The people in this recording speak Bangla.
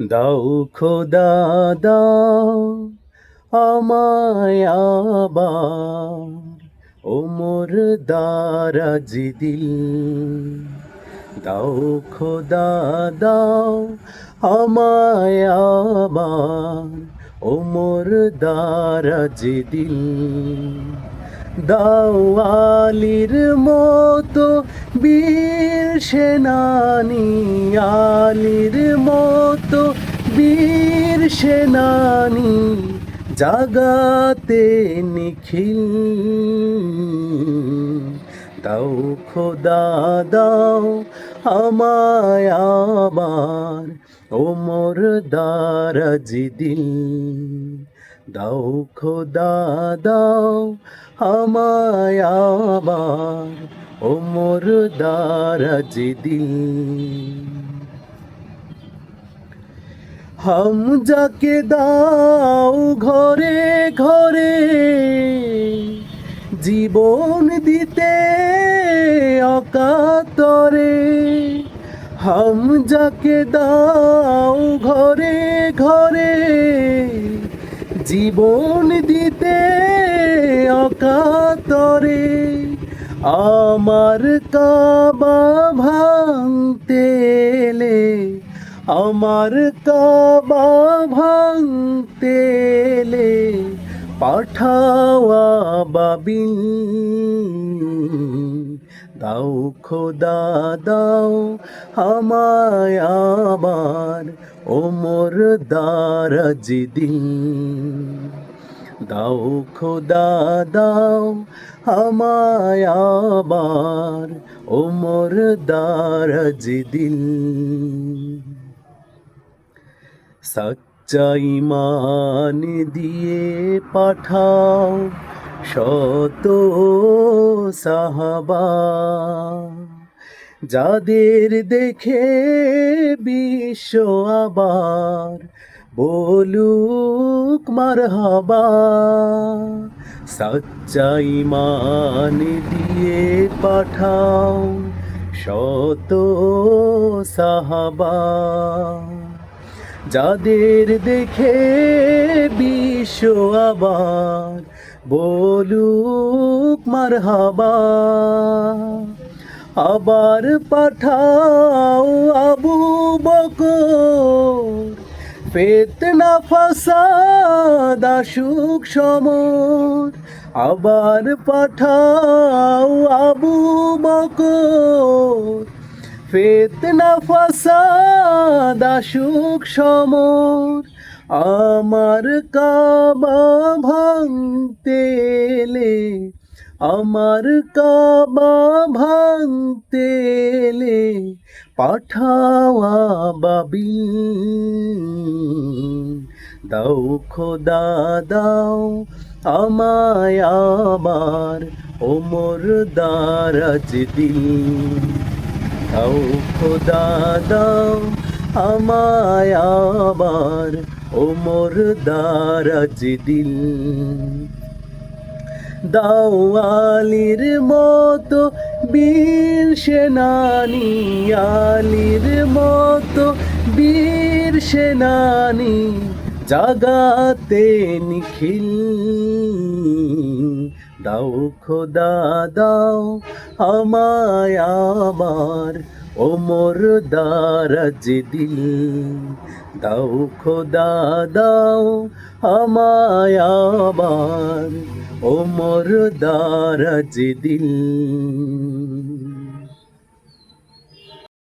দাও খোদা, দাও আমায় আবার। ওমর দারাজ দিল। দাও খোদা, দাও আমায় আবার। ওমর দারাজ দিল। দাওয়ালির মতো বীর সেনানি আলির মতো বীর সেনানি জাগাতে নিখিল। দাও খোদা, দাও আমায় আবার ওমর দারাজ দিল। দাও খোদা, দাও আমায় আবার ওমর দারাজ দিল হাম যাকে দাও ঘরে ঘরে জীবন দিতে অকাতরে। হাম যাকে দাও ঘরে ঘরে জীবন দিতে অকাতরে আমার কাবা ভাঙতে আমার কাবা ভাঙতে এলে, পাঠাওয়া বাবিল। দাও খোদা, দাও আমায় আবার ওমর দারাজ দিন দাও খোদা, দাও আমায় আবার, ওমর দারাজ দিন সচ্চাই মান দিয়ে পাঠাও শত সাহাবা। যাদের দেখে বিশ্ব আবার বলুক মারহাবা। সচ্চাই মান দিয়ে পাঠাও শত সাহাবা। যাদের দেখে বিশ্ব আবার বলুক মারহাবা। আবার পাঠাও আবু বকর। ফেতনা, ফাসাদ, আসুক সমর। আবার পাঠাও আবু বকর। ফেতনা, ফাসাদ, আসুক সমর। আমার কাবা ভাঙতে আমার কাবা ভাঙতে এলে পাঠাওয়া বাবি দাও খোদা, দাও আমায় আবার ওমর দারাজ দাও খোদা, দাও আমায় আবার ওমর দারাজ দিল। দাওয়ালির মতো বীর সেনানি, আলির মতো বীর সেনানি, জাগাতে নিখিল। দাও খোদা, দাও আমায় আবার ওমর দারাজ দিল। দাও খোদা, দাও আমায় ও মোর দারাজ দিল।